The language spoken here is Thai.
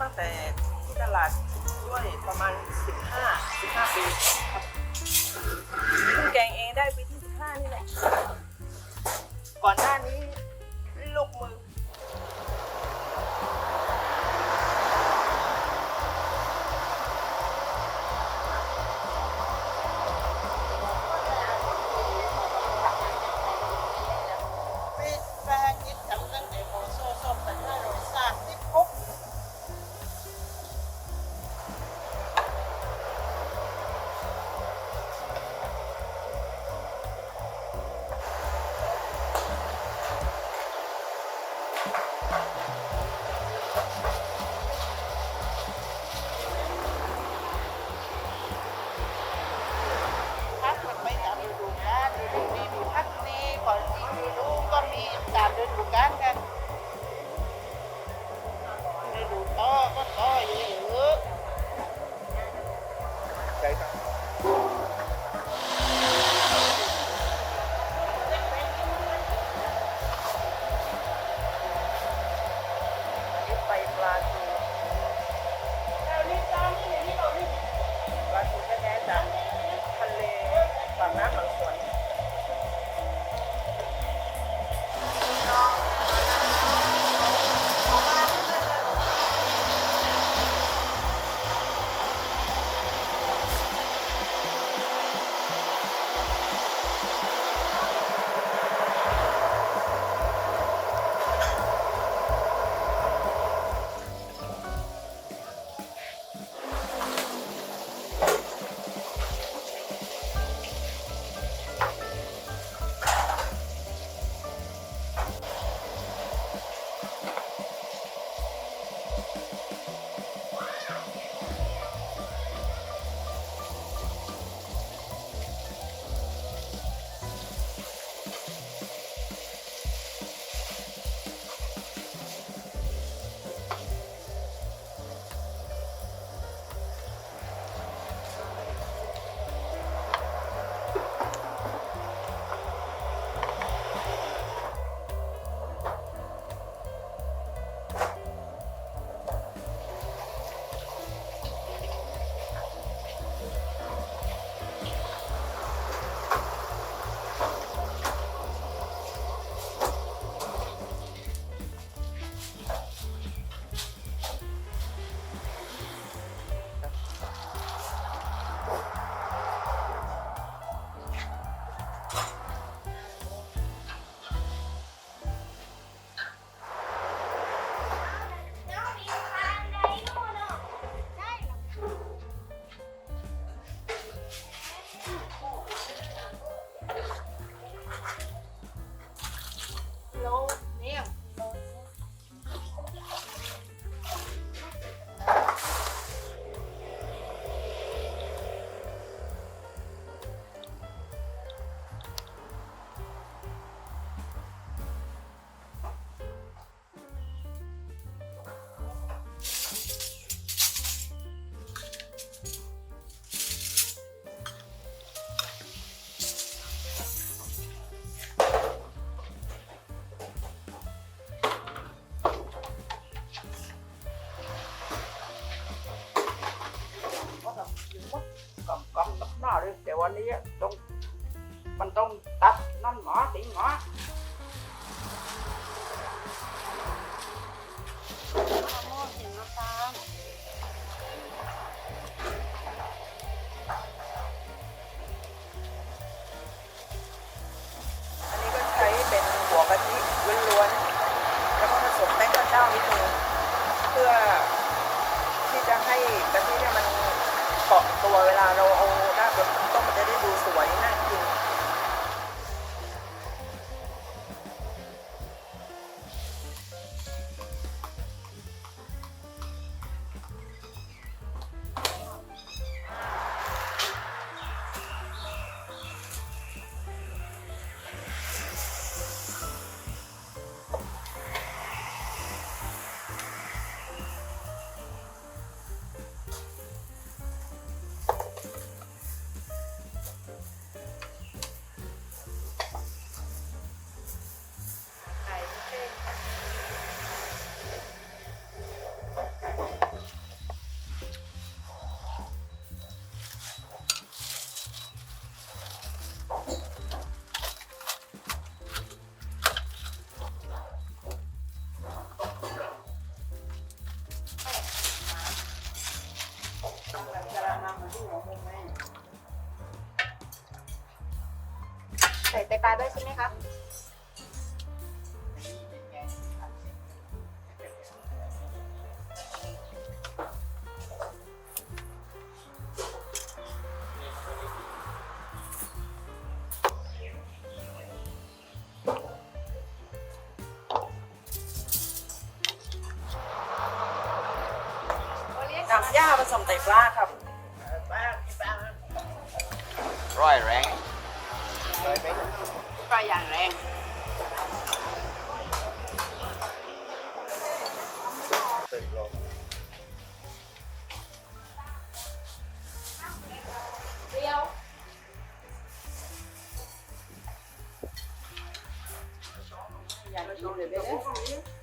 ตั้งแต่ที่ตลาดด้วยประมาณ 15 15 ปีครับเพิ่งแกงเองได้ปีที่ 15 นี่แหละ ก่อนหน้านี้ วันนี้ต้องมันต้องตัดนั่นหมาติงหมาหม้อถึงน้ำตาลอันนี้ก็ใช้เป็นหัวกะทิล้วนๆแล้วก็ผสมแป้งข้าวเจ้านิดนึงเพื่อที่จะให้กะทิเนี่ยมันเกาะตัวเวลาเราเอาหน้าบนต้องมันจะได้ดูสวยน่ ใส่ไตปลาด้วยใช่ไหมครับ สมไตปลาครับร้อยแรงปลาอย่างแรงอย่ามาชมเลยเด้อ